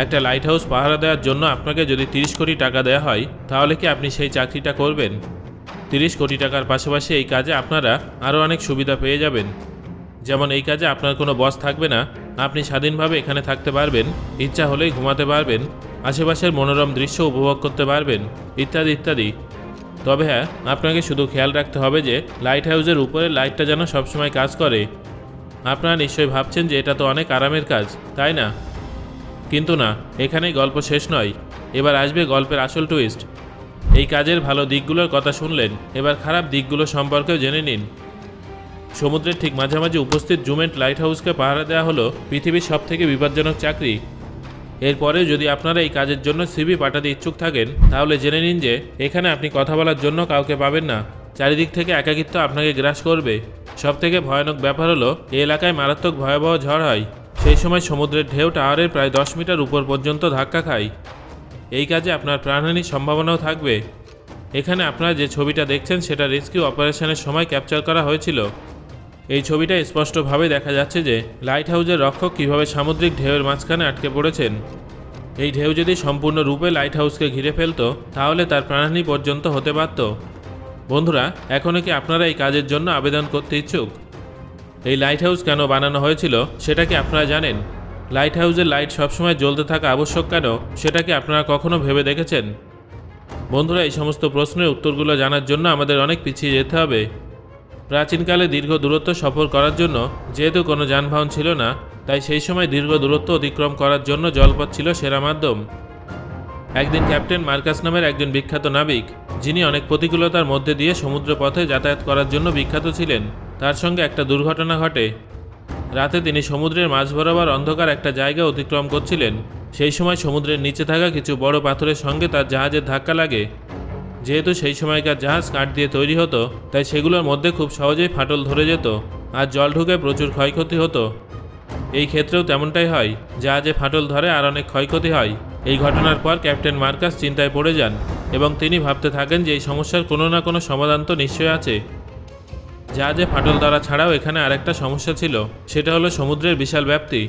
একটা light house পাহারা দেওয়ার জন্য আপনাকে যদি তিরিশ কোটি টাকা দেওয়া হয়, তাহলে কি আপনি সেই চাকরিটা করবেন? তিরিশ কোটি টাকার পাশাপাশি এই কাজে আপনারা আরও অনেক সুবিধা পেয়ে যাবেন। যেমন এই কাজে আপনার কোনো বস থাকবে না, আপনি স্বাধীনভাবে এখানে থাকতে পারবেন, ইচ্ছা হলেই ঘুমাতে পারবেন, আশেপাশের মনোরম দৃশ্য উপভোগ করতে পারবেন, ইত্যাদি ইত্যাদি। তবে হ্যাঁ আপনাকে শুধু খেয়াল রাখতে হবে যে লাইট হাউসের উপরে লাইটটা যেন সবসময় কাজ করে। আপনারা নিশ্চয়ই ভাবছেন যে এটা তো অনেক আরামের কাজ, তাই না? কিন্তু না, এখানেই গল্প শেষ নয়। এবার আসবে গল্পের আসল টুইস্ট এই কাজের ভালো দিকগুলোর কথা শুনলেন, এবার খারাপ দিকগুলো সম্পর্কেও জেনে নিন। সমুদ্রের ঠিক মাঝামাঝি উপস্থিত জুমেন্ট লাইট হাউসকে পাহারা দেওয়া হলো পৃথিবীর সবথেকে বিপজ্জনক চাকরি। এরপরে যদি আপনারা এই কাজের জন্য সিবি পাঠাতে ইচ্ছুক থাকেন, তাহলে জেনে নিন যে, এখানে আপনি কথা বলার জন্য কাউকে পাবেন না। চারিদিক থেকে একাকিত্ব আপনাকে গ্রাস করবে। সবথেকে ভয়ানক ব্যাপার হলো এই এলাকায় মারাত্মক ভয়াবহ ঝড় হয়। সেই সময় সমুদ্রের ঢেউ টাওয়ারের প্রায় দশ মিটার উপর পর্যন্ত ধাক্কা খায়। এই কাজে আপনার প্রাণহানির সম্ভাবনাও থাকবে। এখানে আপনারা যে ছবিটা দেখছেন, সেটা রেস্কিউ অপারেশনের সময় ক্যাপচার করা হয়েছিল। এই ছবিটা স্পষ্টভাবে দেখা যাচ্ছে যে লাইট হাউসের রক্ষক কীভাবে সামুদ্রিক ঢেউয়ের মাঝখানে আটকে পড়েছেন। এই ঢেউ যদি সম্পূর্ণরূপে লাইট হাউসকে ঘিরে ফেলতো, তাহলে তার প্রাণহানি পর্যন্ত হতে পারত। বন্ধুরা এখনও কি আপনারা এই কাজের জন্য আবেদন করতে ইচ্ছুক? এই লাইট হাউস কেন বানানো হয়েছিল সেটা কি আপনারা জানেন? লাইট হাউসের লাইট সবসময় জ্বলতে থাকা আবশ্যক কেন সেটা কি আপনারা কখনো ভেবে দেখেছেন? বন্ধুরা, এই সমস্ত প্রশ্নের উত্তরগুলো জানার জন্য আমাদের অনেক পিছিয়ে যেতে হবে। প্রাচীনকালে দীর্ঘ দূরত্ব সফর করার জন্য যেহেতু কোনো যানবাহন ছিল না, তাই সেই সময় দীর্ঘ দূরত্ব অতিক্রম করার জন্য জলপথ ছিল সেরা মাধ্যম। একদিন ক্যাপ্টেন মার্কাস নামের একজন বিখ্যাত নাবিক, যিনি অনেক প্রতিকূলতার মধ্যে দিয়ে সমুদ্র পথে যাতায়াত করার জন্য বিখ্যাত ছিলেন তার সঙ্গে একটা দুর্ঘটনা ঘটে। রাতে তিনি সমুদ্রের মাঝ বরাবর অন্ধকার একটা জায়গা অতিক্রম করছিলেন। সেই সময় সমুদ্রের নিচে থাকা কিছু বড় পাথরের সঙ্গে তার জাহাজের ধাক্কা লাগে। যেহেতু সেই সময়কার জাহাজ কাঠ দিয়ে তৈরি হতো, তাই সেগুলোর মধ্যে খুব সহজেই ফাটল ধরে যেত আর জল ঢুকে প্রচুর ক্ষয়ক্ষতি হতো। এই ক্ষেত্রেও তেমনটাই হয়, জাহাজে ফাটল ধরে আর অনেক ক্ষয়ক্ষতি হয়। এই ঘটনার পর ক্যাপ্টেন মার্কাস চিন্তায় পড়ে যান এবং তিনি ভাবতে থাকেন যে এই সমস্যার কোনো না কোনো সমাধান তো নিশ্চয়ই আছে। জাহাজে ফাটল ধরা ছাড়াও এখানে আরেকটা সমস্যা ছিল, সেটা হলো সমুদ্রের বিশাল ব্যাপ্তি।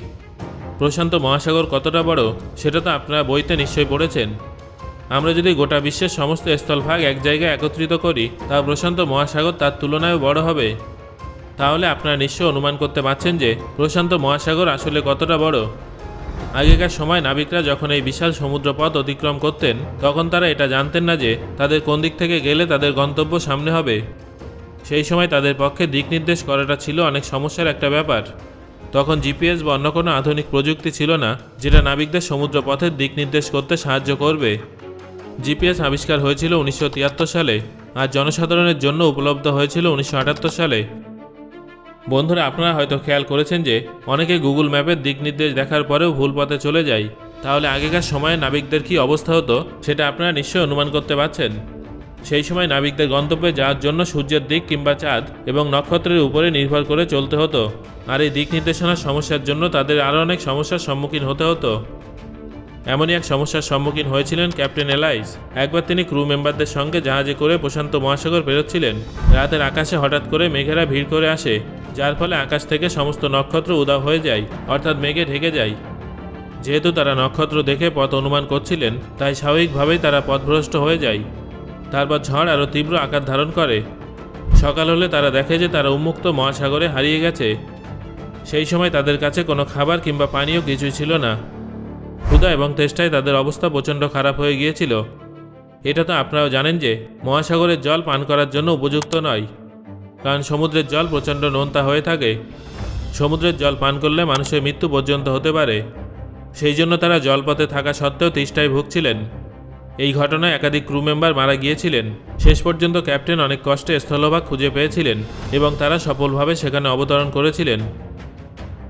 প্রশান্ত মহাসাগর কতটা বড়, সেটা তো আপনারা বইতে নিশ্চয়ই পড়েছেন। আমরা যদি গোটা বিশ্বের সমস্ত স্থলভাগ এক জায়গায় একত্রিত করি, তা প্রশান্ত মহাসাগর তার তুলনায় বড় হবে। তাহলে আপনারা নিশ্চয় অনুমান করতে পারছেন যে, প্রশান্ত মহাসাগর আসলে কতটা বড়। আগেকার সময় নাবিকরা যখন এই বিশাল সমুদ্রপথ অতিক্রম করতেন, তখন তারা এটা জানতেন না যে, তাদের কোন দিক থেকে গেলে তাদের গন্তব্য সামনে হবে। সেই সময় তাদের পক্ষে দিক নির্দেশ করাটা ছিল অনেক সমস্যার একটা ব্যাপার। তখন জিপিএস বা অন্য কোনো আধুনিক প্রযুক্তি ছিল না, যেটা নাবিকদের সমুদ্র পথের দিক নির্দেশ করতে সাহায্য করবে। জিপিএস আবিষ্কার হয়েছিল উনিশশো তিয়াত্তর সালে আর জনসাধারণের জন্য উপলব্ধ হয়েছিল উনিশশো আটাত্তর সালে। বন্ধুরা, আপনারা হয়তো খেয়াল করেছেন যে অনেকে গুগল ম্যাপের দিক নির্দেশ দেখার পরেও ভুল পথে চলে যায়। তাহলে আগেকার সময়ে নাবিকদের কী অবস্থা হতো, সেটা আপনারা নিশ্চয়ই অনুমান করতে পারছেন। সেই সময় নাবিকদের গন্তব্যে যাওয়ার জন্য সূর্যের দিক কিংবা চাঁদ এবং নক্ষত্রের উপরে নির্ভর করে চলতে হতো। আর এই দিক নির্দেশনার সমস্যার জন্য তাদের আরও অনেক সমস্যার সম্মুখীন হতে হতো। এমনই এক সমস্যার সম্মুখীন হয়েছিলেন ক্যাপ্টেন এলাইস। একবার তিনি ক্রু মেম্বারদের সঙ্গে জাহাজে করে প্রশান্ত মহাসাগর বেরোচ্ছিলেন রাতের আকাশে হঠাৎ করে মেঘেরা ভিড় করে আসে, যার ফলে আকাশ থেকে সমস্ত নক্ষত্র উদাও হয়ে যায়, অর্থাৎ মেঘে ঢেকে যায়। যেহেতু তারা নক্ষত্র দেখে পথ অনুমান করছিলেন, তাই স্বাভাবিকভাবেই তারা পথভ্রষ্ট হয়ে যায়। তারপর ঝড় আরও তীব্র আকার ধারণ করে। সকাল হলে তারা দেখে যে তারা উন্মুক্ত মহাসাগরে হারিয়ে গেছে। সেই সময় তাদের কাছে কোনো খাবার কিংবা পানীয় কিছুই ছিল না। ক্ষুধা এবং তেষ্টায় তাদের অবস্থা প্রচণ্ড খারাপ হয়ে গিয়েছিল। এটা তো আপনারাও জানেন যে, মহাসাগরের জল পান করার জন্য উপযুক্ত নয়। কারণ সমুদ্রের জল প্রচণ্ড নোনতা হয়ে থাকে। সমুদ্রের জল পান করলে মানুষের মৃত্যু পর্যন্ত হতে পারে। সেই জন্য তারা জলপথে থাকা সত্ত্বেও তেষ্টায় ভুগছিলেন। এই ঘটনায় একাধিক ক্রু মেম্বার মারা গিয়েছিলেন। শেষ পর্যন্ত ক্যাপ্টেন অনেক কষ্টে স্থলভাগ খুঁজে পেয়েছিলেন এবং তারা সফলভাবে সেখানে অবতরণ করেছিলেন।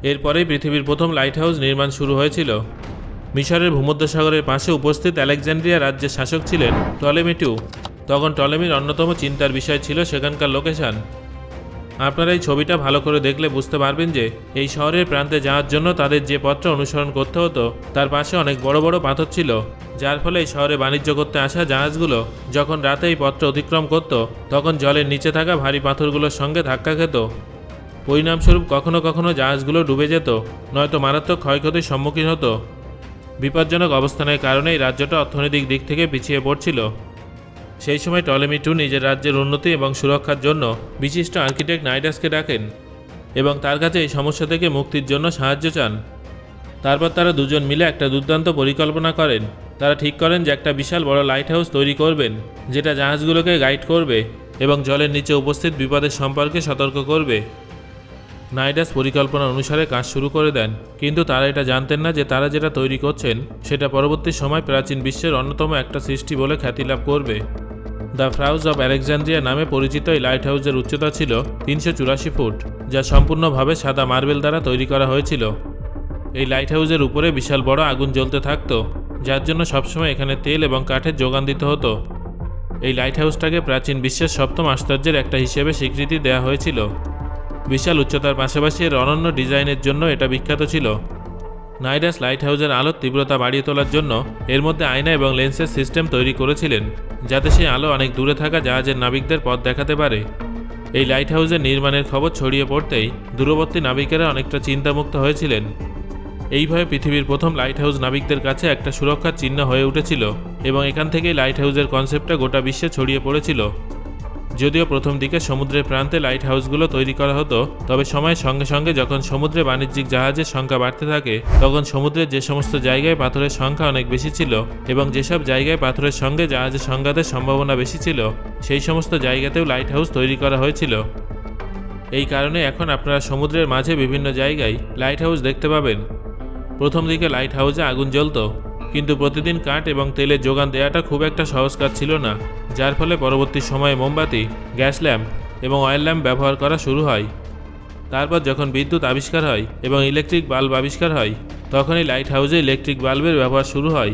এরপরেই পৃথিবীর প্রথম লাইট হাউস নির্মাণ শুরু হয়েছিল। মিশরের ভূমধ্যসাগরের পাশে উপস্থিত আলেকজান্ড্রিয়া রাজ্যের শাসক ছিলেন টলেমিটু। তখন টলেমির অন্যতম চিন্তার বিষয় ছিল সেখানকার লোকেশন আপনারা এই ছবিটা ভালো করে দেখলে বুঝতে পারবেন যে এই শহরের প্রান্তে যাওয়ার জন্য তাদের যে পথটা অনুসরণ করতে হতো, তার পাশে অনেক বড় বড় পাথর ছিল, যার ফলে এই শহরে বাণিজ্য করতে আসা জাহাজগুলো যখন রাতে এই পথটা অতিক্রম করত, তখন জলের নিচে থাকা ভারী পাথরগুলোর সঙ্গে ধাক্কা খেত। পরিণামস্বরূপ কখনো কখনো জাহাজগুলো ডুবে যেত, নয়তো মারাত্মক ক্ষয়ক্ষতির সম্মুখীন হতো। বিপজ্জনক অবস্থানের কারণে এই রাজ্যটা অর্থনৈতিক দিক থেকে পিছিয়ে পড়ছিল। সেই সময় টলেমি টু নিজের রাজ্যের উন্নতি এবং সুরক্ষার জন্য বিশিষ্ট আর্কিটেক্ট নাইডাসকে ডাকেন এবং তার কাছে এই সমস্যা থেকে মুক্তির জন্য সাহায্য চান। তারপর তারা দুজন মিলে একটা দুর্দান্ত পরিকল্পনা করেন। তারা ঠিক করেন যে একটা বিশাল বড় লাইট হাউস তৈরি করবেন, যেটা জাহাজগুলোকে গাইড করবে এবং জলের নিচে উপস্থিত বিপদের সম্পর্কে সতর্ক করবে। নাইডাস পরিকল্পনা অনুসারে কাজ শুরু করে দেন, কিন্তু তারা এটা জানতেন না যে তারা যেটা তৈরি করছেন, সেটা পরবর্তী সময় প্রাচীন বিশ্বের অন্যতম একটা সৃষ্টি বলে খ্যাতি লাভ করবে। দ্য ফ্রাউজ অব আলেকজান্দ্রিয়া নামে পরিচিত এই লাইট হাউসের উচ্চতা ছিল তিনশো চুরাশি ফুট, যা সম্পূর্ণভাবে সাদা মার্বেল দ্বারা তৈরি করা হয়েছিল। এই লাইট হাউসের উপরে বিশাল বড় আগুন জ্বলতে থাকতো, যার জন্য সবসময় এখানে তেল এবং কাঠের যোগান দিতে হতো। এই লাইট হাউসটাকে প্রাচীন বিশ্বের সপ্তম আশ্চর্যের একটা হিসেবে স্বীকৃতি দেওয়া হয়েছিল। বিশাল উচ্চতার পাশাপাশি এর অনন্য ডিজাইনের জন্য এটা বিখ্যাত ছিল। নাইডাস লাইট হাউজের আলোর তীব্রতা বাড়িয়ে তোলার জন্য এর মধ্যে আয়না এবং লেন্সের সিস্টেম তৈরি করেছিলেন, যাতে সেই আলো অনেক দূরে থাকা জাহাজের নাবিকদের পথ দেখাতে পারে। এই লাইট হাউজের নির্মাণের খবর ছড়িয়ে পড়তেই দূরবর্তী নাবিকেরা অনেকটা চিন্তামুক্ত হয়েছিলেন। এইভাবে পৃথিবীর প্রথম লাইট হাউস নাবিকদের কাছে একটা সুরক্ষার চিহ্ন হয়ে উঠেছিল এবং এখান থেকেই লাইট হাউজের কনসেপ্টটা গোটা বিশ্বে ছড়িয়ে পড়েছিল। যদিও প্রথম দিকে সমুদ্রের প্রান্তে লাইট হাউসগুলো তৈরি করা হতো, তবে সময়ের সঙ্গে সঙ্গে যখন সমুদ্রে বাণিজ্যিক জাহাজের সংখ্যা বাড়তে থাকে, তখন সমুদ্রের যে সমস্ত জায়গায় পাথরের সংখ্যা অনেক বেশি ছিল এবং যেসব জায়গায় পাথরের সঙ্গে জাহাজের সংঘাতের সম্ভাবনা বেশি ছিল, সেই সমস্ত জায়গাতেও লাইট হাউস তৈরি করা হয়েছিল। এই কারণে এখন আপনারা সমুদ্রের মাঝে বিভিন্ন জায়গায় লাইট হাউস দেখতে পাবেন। প্রথম দিকে লাইট হাউসে আগুন জ্বলতো। কিন্তু প্রতিদিন কাঠ এবং তেলের যোগান দেওয়াটা খুব একটা সহজ কাজ ছিল না, যার ফলে পরবর্তী সময়ে মোমবাতি, গ্যাস ল্যাম্প এবং অয়েল ল্যাম্প ব্যবহার করা শুরু হয়। তারপর যখন বিদ্যুৎ আবিষ্কার হয় এবং ইলেকট্রিক বাল্ব আবিষ্কার হয়, তখনই লাইট হাউসে ইলেকট্রিক বাল্বের ব্যবহার শুরু হয়।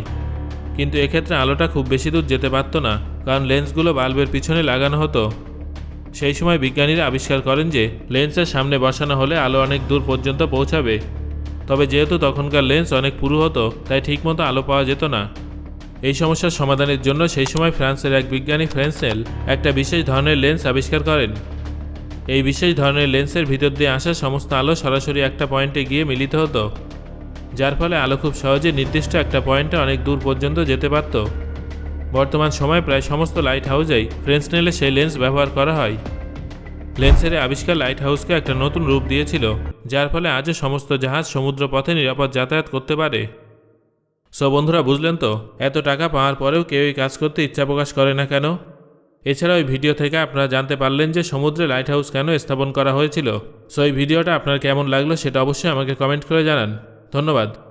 কিন্তু এক্ষেত্রে আলোটা খুব বেশি দূর যেতে পারত না, কারণ লেন্সগুলো বাল্বের পিছনে লাগানো হতো। সেই সময় বিজ্ঞানীরা আবিষ্কার করেন যে, লেন্সের সামনে বসানো হলে আলো অনেক দূর পর্যন্ত পৌঁছাবে। তবে যেহেতু তখনকার লেন্স অনেক পুরু হতো, তাই ঠিকমতো আলো পাওয়া যেত না। এই সমস্যার সমাধানের জন্য সেই সময় ফ্রান্সের এক বিজ্ঞানী ফ্রেন্সেল একটা বিশেষ ধরনের লেন্স আবিষ্কার করেন। এই বিশেষ ধরনের লেন্সের ভিতর দিয়ে আসা সমস্ত আলো সরাসরি একটা পয়েন্টে গিয়ে মিলিত হতো, যার ফলে আলো খুব সহজে নির্দিষ্ট একটা পয়েন্টে অনেক দূর পর্যন্ত যেতে পারত। বর্তমান সময়ে প্রায় সমস্ত লাইট হাউসেই ফ্রেন্সনেলে সেই লেন্স ব্যবহার করা হয়। লেন্সের আবিষ্কার লাইট হাউসকে একটা নতুন রূপ দিয়েছিল। যার ফলে আজও সমস্ত জাহাজ সমুদ্র পথে নিরাপদ যাতায়াত করতে পারে। সো বন্ধুরা, বুঝলেন তো? এত টাকা পাওয়ার পরেও কেউ এই কাজ করতে ইচ্ছা প্রকাশ করে না কেন? এছাড়া ওই ভিডিও থেকে আপনারা জানতে পারলেন যে সমুদ্রে লাইট হাউস কেন স্থাপন করা হয়েছিল। সো এই ভিডিওটা আপনার কেমন লাগল সেটা অবশ্যই আমাকে কমেন্ট করে জানান। ধন্যবাদ।